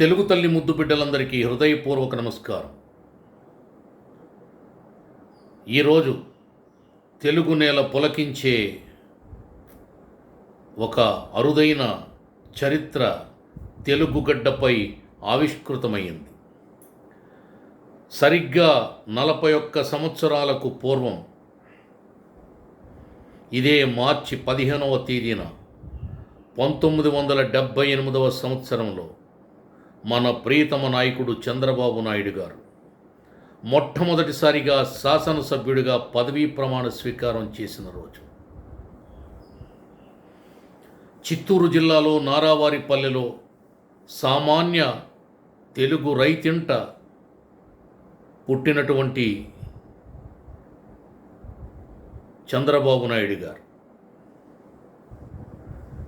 తెలుగు తల్లి ముద్దు బిడ్డలందరికీ హృదయపూర్వక నమస్కారం. ఈరోజు తెలుగు నేల పులకించే ఒక అరుదైన చరిత్ర తెలుగు గడ్డపై ఆవిష్కృతమైంది సరిగ్గా నలభై ఒక్క సంవత్సరాలకు పూర్వం ఇదే మార్చి పదిహేనవ తేదీన పంతొమ్మిది వందల డెబ్భై ఎనిమిదవ సంవత్సరంలో మన ప్రియతమ నాయకుడు చంద్రబాబు నాయుడు గారు. మొట్టమొదటిసారిగా శాసనసభ్యుడిగా పదవీ ప్రమాణ స్వీకారం చేసిన రోజు. చిత్తూరు జిల్లాలో నారావారిపల్లెలో సామాన్య తెలుగు రైతింట పుట్టినటువంటి చంద్రబాబు నాయుడు గారు.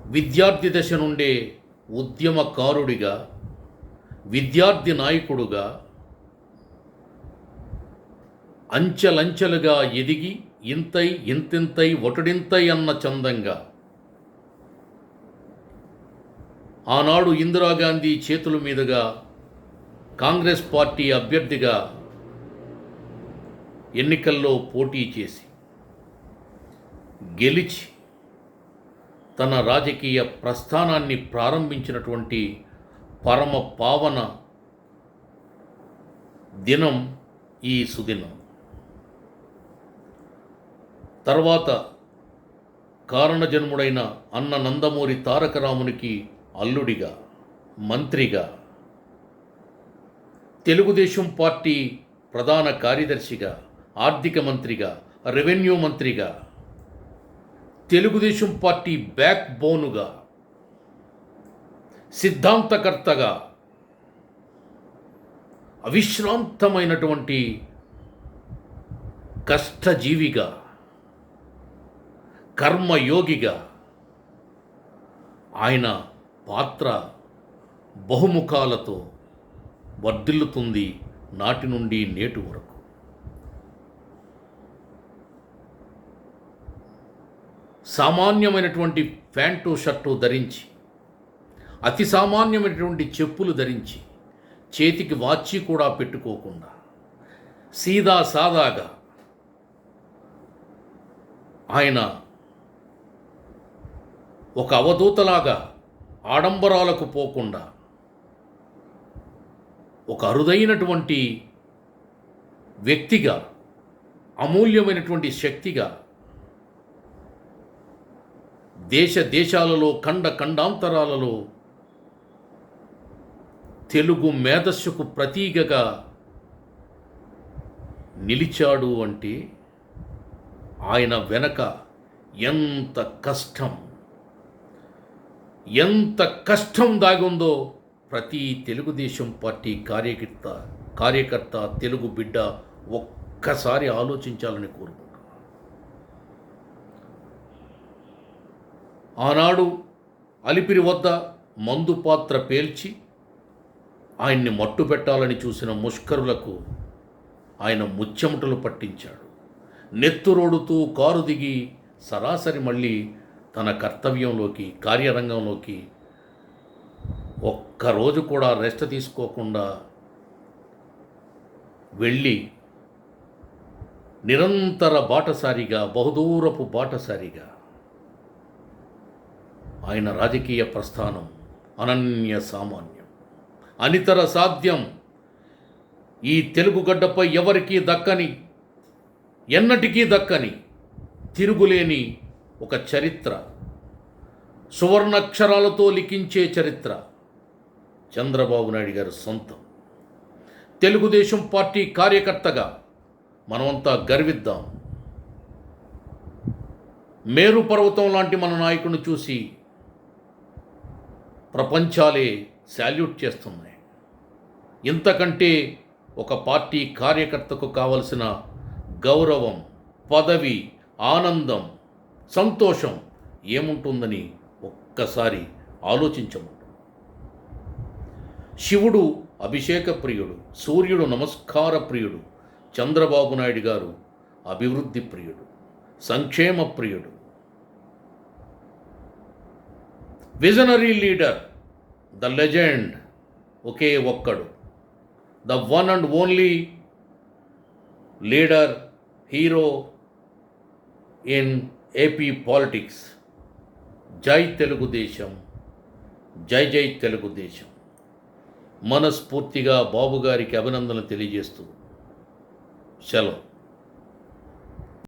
విద్యార్థి దశ నుండే ఉద్యమకారుడిగా విద్యార్థి నాయకుడుగా అంచెలంచెలుగా ఎదిగి ఇంతై ఇంతింతై ఒటడింతై అన్న చందంగా ఆనాడు ఇందిరాగాంధీ చేతుల మీదుగా కాంగ్రెస్ పార్టీ అభ్యర్థిగా ఎన్నికల్లో పోటీ చేసి గెలిచి తన రాజకీయ ప్రస్థానాన్ని ప్రారంభించినటువంటి పరమ పావన దినం ఈ సుదినం. తర్వాత కారణజన్ముడైన అన్న నందమూరి తారక రామునికి అల్లుడిగా మంత్రిగా తెలుగుదేశం పార్టీ ప్రధాన కార్యదర్శిగా ఆర్థిక మంత్రిగా రెవెన్యూ మంత్రిగా తెలుగుదేశం పార్టీ బ్యాక్ బోనుగా సిద్ధాంతకర్తగా అవిశ్రాంతమైనటువంటి కష్టజీవిగా కర్మయోగిగా ఆయన పాత్ర బహుముఖాలతో వర్ధిల్లుతుంది నాటి నుండి నేటి వరకు. సామాన్యమైనటువంటి ప్యాంటు షర్టు ధరించి అతి సామాన్యమైనటువంటి చెప్పులు ధరించి చేతికి వాచి కూడా పెట్టుకోకుండా సీదా సాదాగా ఆయన ఒక అవధూతలాగా ఆడంబరాలకు పోకుండా ఒక అరుదైనటువంటి వ్యక్తిగా అమూల్యమైనటువంటి శక్తిగా దేశ దేశాలలో ఖండ ఖండాంతరాలలో తెలుగు మేధస్సుకు ప్రతీకగా నిలిచాడు అంటే ఆయన వెనక ఎంత కష్టం. ఎంత కష్టం దాగుందో ప్రతి తెలుగుదేశం పార్టీ కార్యకర్త కార్యకర్త తెలుగు బిడ్డ ఒక్కసారి ఆలోచించాలని కోరుకుంటున్నాను. ఆనాడు అలిపిరి వద్ద మందు పాత్ర పేల్చి ఆయన్ని మట్టు పెట్టాలని చూసిన ముష్కరులకు ఆయన ముచ్చెమటలు పట్టించాడు. నెత్తురోడుతూ కారు దిగి సరాసరి మళ్ళీ తన కర్తవ్యంలోకి కార్యరంగంలోకి ఒక్కరోజు కూడా రెస్ట్ తీసుకోకుండా వెళ్ళి నిరంతర బాటసారిగా బహుదూరపు బాటసారిగా ఆయన రాజకీయ ప్రస్థానం అనన్య సామాన్యం. అనితర సాధ్యం. ఈ తెలుగు గడ్డపై ఎవరికీ దక్కని ఎన్నటికీ దక్కని తిరుగులేని ఒక చరిత్ర. సువర్ణక్షరాలతో లిఖించే చరిత్ర. చంద్రబాబు నాయుడు గారి సొంతం. తెలుగుదేశం పార్టీ కార్యకర్తగా మనమంతా గర్విద్దాం. మేరు పర్వతం లాంటి మన నాయకుడిని చూసి ప్రపంచాలే శాల్యూట్ చేస్తున్నాయి. ఇంతకంటే ఒక పార్టీ కార్యకర్తకు కావలసిన గౌరవం పదవి ఆనందం సంతోషం ఏముంటుందని ఒక్కసారి ఆలోచించము. శివుడు అభిషేక ప్రియుడు సూర్యుడు నమస్కార ప్రియుడు చంద్రబాబు నాయుడు గారు అభివృద్ధి ప్రియుడు సంక్షేమ ప్రియుడు. విజనరీ లీడర్ ద లెజెండ్ ఒకే ఒక్కడు. The one and only leader hero in AP politics. జై తెలుగుదేశం జై జై తెలుగుదేశం. మనస్ఫూర్తిగా బాబు గారికి అభినందనలు తెలియజేస్తూ సెలవు.